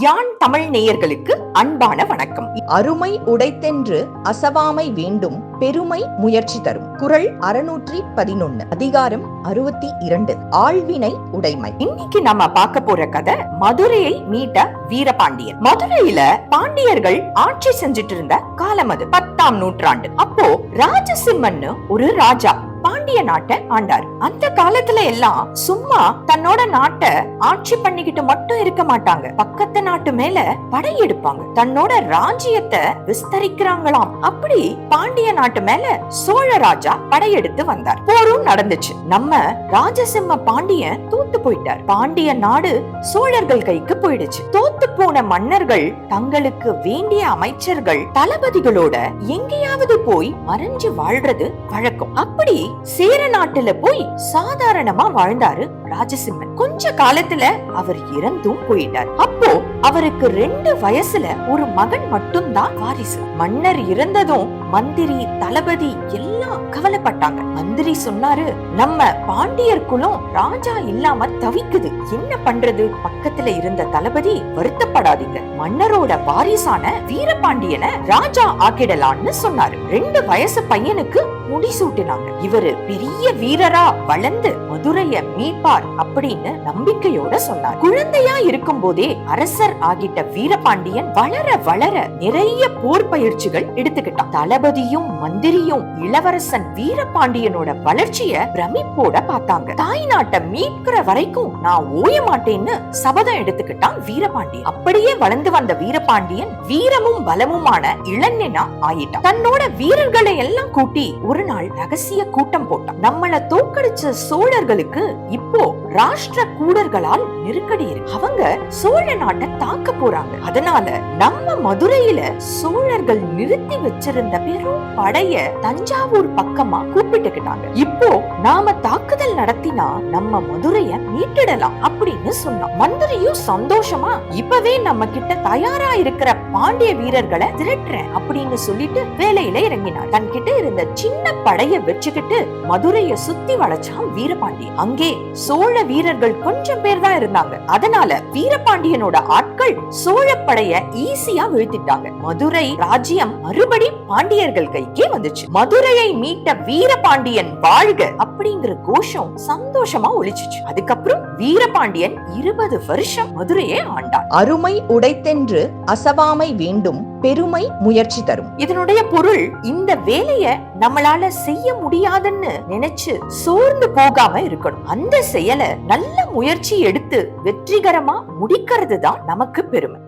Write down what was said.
யான் தமிழ் நேயர்களுக்கு அன்பான வணக்கம். அருமை உடைத்தென்று அசவாமை வேண்டும் பெருமை முயற்சி தரும். குறள் அறுநூற்றி பதினொன்னு அதிகாரம் அறுபத்தி இரண்டு ஆழ்வினை உடைமை. இன்னைக்கு நம்ம பார்க்க போற கதை மதுரையை மீட்ட வீரபாண்டியன் மதுரையில பாண்டியர்கள் ஆட்சி செஞ்சுட்டு இருந்த காலம் அது பத்தாம் நூற்றாண்டு. அப்போ ராஜசிம்மன்னு ஒரு ராஜா பாண்டிய நாட்டை ஆண்டார். அந்த காலத்துல எல்லாம் சும்மா தன்னோட நாட்டை ஆட்சி பண்ணிக்கிட்டு மட்டும் இருக்க மாட்டாங்க. பக்கத்து நாட்டு மேல படையெடுப்பாங்க தன்னோட ராஜ்யத்தை விஸ்தரிக்கிறாங்களாம். அப்படி பாண்டிய நாட்டு மேல சோழ ராஜா படையெடுத்து வந்தார். போரும் நடந்துச்சு. நம்ம ராஜசிம்ம பாண்டியன் தூத்து போயிட்டார். பாண்டிய நாடு சோழர்கள் கைக்கு போயிடுச்சு. தோத்து போன மன்னர்கள் தங்களுக்கு வேண்டிய அமைச்சர்கள் தளபதிகளோட எங்கேயாவது போய் மறைஞ்சு வாழ்றது வழக்கம். அப்படி சேர நாட்டுல போய் சாதாரணமா வாழ்ந்தாரு ராஜசிம்மன். கொஞ்ச காலத்துல அவர் இறந்தும் போயிட்டார். அப்போ அவருக்கு ரெண்டு வயசுல ஒரு மகன் மட்டும்தான் வாரிசு. மன்னர் இறந்ததும் மந்திரி தளபதி எல்லாம் கவலைப்பட்டாங்க. மந்திரி சொன்னாரு நம்ம பாண்டியர் குலம் ராஜா இல்லாம தவிக்குது. என்ன பண்றது? பக்கத்துல இருந்த தளபதி வருத்தப்படாதீங்க. மன்னரோட வாரிசான வீரபாண்டியனை ராஜா ஆக்கிடலாம்னு சொன்னாரு. ரெண்டு வயசு பையனுக்கு முடிசூட்டினாங்க இவரு பெரிய வீரரா வளர்ந்து மதுரைய மீட்பார் அப்படின்னு நம்பிக்கையோட சொன்னார். குழந்தையா இருக்கும் போதே அரசர் ஆகிட்ட வீரபாண்டியன் வளர வளர நிறைய போர் பயிற்சிகள் எடுத்துக்கிட்டான். தளபதியும் மந்திரியும் இளவரசன் வீரபாண்டியனோட வளர்ச்சிய பிரமிப்போட பார்த்தாங்க. தாய் நாட்டை மீட்கிற வரைக்கும் நான் ஓய மாட்டேன்னு சபதம் எடுத்துக்கிட்டான் வீரபாண்டியன். அப்படியே வளர்ந்து வந்த வீரபாண்டியன் வீரமும் பலமுமான இளைஞனா ஆயிட்டான். தன்னோட வீரர்களை எல்லாம் கூட்டி ஒரு நாள் ரகசிய கூட்டம் போட்டான். நம்மள தோக்கடிச்ச சோழர்களுக்கு இப்போ ராஷ்டிர கூடர்களால் நெருக்கடி இருக்கு. அவங்க சோழ நாட்டை தாக்க போறாங்க. அதனால நம்ம மதுரையில சோழர்கள் நிறுத்தி வச்சிருந்த பெரும் படைய தஞ்சாவூர் பக்கமா கூப்பிட்டுக்கிட்டாங்க. இப்போ நாம தாக்குதல் நடத்தினா நம்ம மதுரைய மீட்டிடலாம் அப்படின்னு சொன்னான். மந்திரியும் சந்தோஷமா இப்பவே நம்ம கிட்ட தயாரா இருக்கிற பாண்டிய வீரர்களை திரட்டுறேன் அப்படின்னு சொல்லிட்டு வேலையில இறங்கினார் தன்கிட்ட இருந்த சின்ன படைய வச்சுக்கிட்டு மதுரைய சுத்தி வளைச்சான் வீரபாண்டி. அங்கே சோழ வீரர்கள் கொஞ்சம் பேர் தான் இருந்தாங்க. அதனால வீரபாண்டியனோட ஆட்கள் சோழ படைய ஈஸியா வீழ்த்திட்டாங்க. மதுரை ராஜ்யம் மறுபடி பாண்டிய பாண்டியர்கள் கைக்கே வந்துச்சு. மதுரையை மீட்ட வீரபாண்டியன் வாழ்க அப்படிங்கிற கோஷம் சந்தோஷமா ஒலிச்சுச்சு. அதுக்கப்புறம் வீரபாண்டியன் இருபது வருஷம் மதுரையை ஆண்டான். அருமை உடைத்தென்று அசவாமை வேண்டும் பெருமை முயற்சி தரும். இதனுடைய பொருள் இந்த வேலைய நம்மளால செய்ய முடியாதுன்னு நினைச்சு சோர்ந்து போகாம இருக்கணும். அந்த செயலை நல்ல முயற்சி எடுத்து வெற்றிகரமா முடிக்கிறது தான் நமக்கு பெருமை.